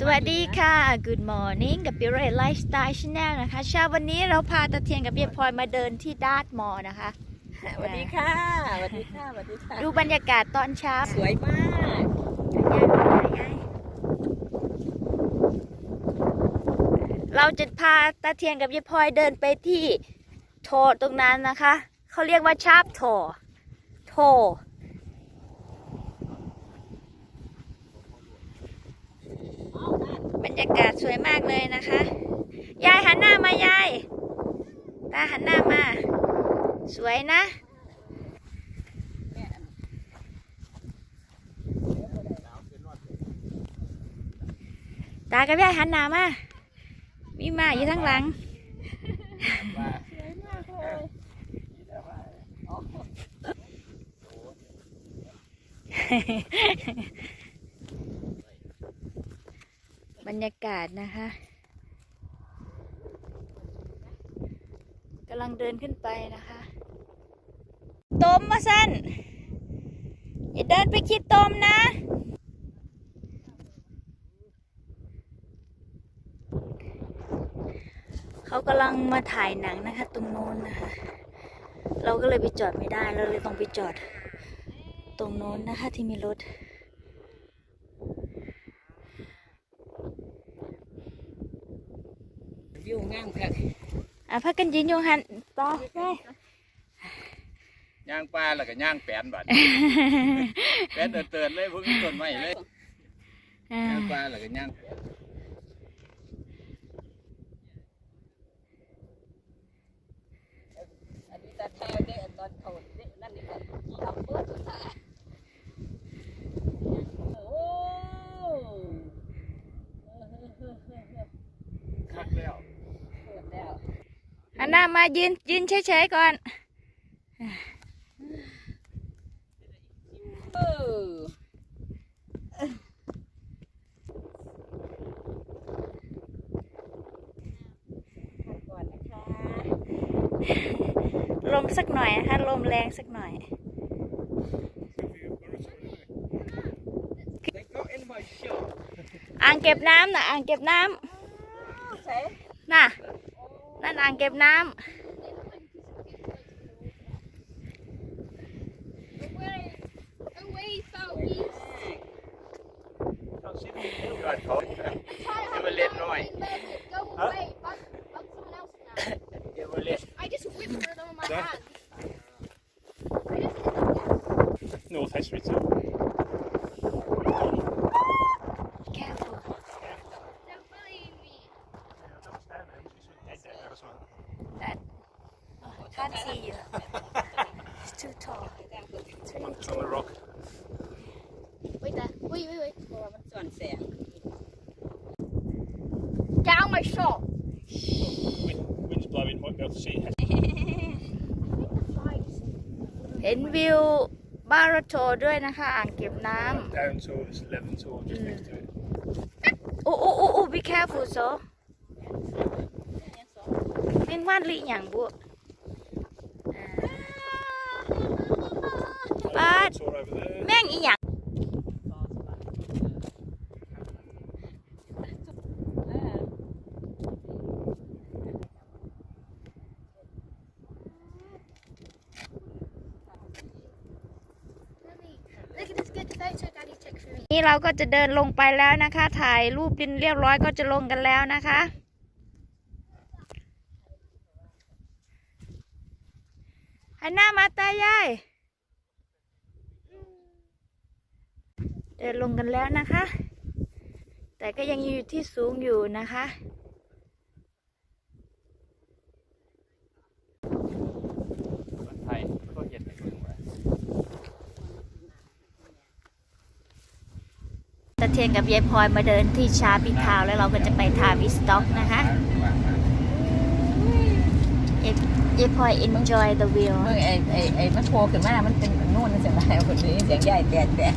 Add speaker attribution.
Speaker 1: สวัสดีค่ะ Good morning กับปิเรตไลฟ์สไตล์ชาแนลนะคะเช้าวันนี้เราพาตะเทียนกับเยายพลอยมาเดินที่ดาร์ตมอลนะคะ
Speaker 2: สวัสดีค่ะสวัสดีค่ะสวัสดีค่ะ
Speaker 1: ดูบรรยากาศตอนเช้า
Speaker 2: สวยมาก
Speaker 1: เราจะพาตาเทียนกับเยายพลอยเดินไปที่โถตรงนั้นนะคะ เขาเรียกว่าชาบโถโถ รรยากาศสวยมากเลยนะคะ ยายหันหน้ามายาย ตาหันหน้ามา สวยนะตากับยายหันหน้ามา มีมาอยู่ทั้งหลังบร รยากาศนะคะกำลังเดินขึ้นไปนะคะตมมาสั้นอย่าเดินไปคิดตมนะเขากำลังมาถ่ายหนังนะคะ ตรงโน้นนะคะ เราก็เลยไปจอดไม่ได้เราเลยต้องไปจอด ตรงโน้นนะคะที่มีรถ
Speaker 2: วิวงามค่ะ
Speaker 1: อะพักกันยืนอยู่หันต่อได้
Speaker 3: ย่างปลาแล้วก็ย่างแปนบัดแปนเตือนๆเลยพวกนี้ต้นไม้เลย
Speaker 1: อ่า
Speaker 3: ย่างปลาแล้วก็ย่างแปน
Speaker 2: อันนี้ตาแท้เด้อตอนเขาเด้นั่นนี่ก็ทำเปิดสุดท้ายโอ้
Speaker 3: คักแล้ว
Speaker 2: เปิดแล้ว
Speaker 1: หันหน้ามายืนยืนเฉยๆก่อน
Speaker 2: เออก่อนนะคะ
Speaker 1: ลมสักหน่อยนะคะลมแรงสักหน่อย อ่างเก็บน้ำนะอ่างเก็บน้ำน่ะ นั่นอ่างเก็บน้
Speaker 3: ยอดเขาเอเวอเรสต์น้อยเอเวอเรสต์
Speaker 4: I just whispered
Speaker 1: can't see you it's too tall It's really
Speaker 3: on the rock
Speaker 4: Wait there. Wait, wait, wait.
Speaker 2: เพราะว่ามันส่วนแสง
Speaker 4: Get out my shot.
Speaker 3: Wind, wind's blowing might be able to see it
Speaker 1: เห็นวิวบาราโตด้วยนะคะ อ่างเก็บน้
Speaker 3: down towards Leventhal just next to it ำ
Speaker 1: โอ้โอ้โอ้โอ้ be careful so เล่นว่านลิอย่างบุ ปาดแม่งอีหยังนี่เราก็จะเดินลงไปแล้วนะคะ ถ่ายรูปดินเรียบร้อยก็จะลงกันแล้วนะคะ หันหน้ามาตายาย เดินลงกันแล้วนะคะ แต่ก็ยังอยู่ที่สูงอยู่นะคะ
Speaker 3: ไทยก็เห็นไปถึงว่า
Speaker 1: ตะเทียนกับยายพลอยมาเดินที่ชาร์ปิทาวน์แล้วเราก็จะไปทาวิสต็อกนะคะยา ยพลอย enjoy the view
Speaker 2: เมื่อไอ้ไอ้ไอ้มันโผล่ขึ้นมา มันเป็นนู่นเสียงอะไรคนนี้เสียงใหญ่แตกแตก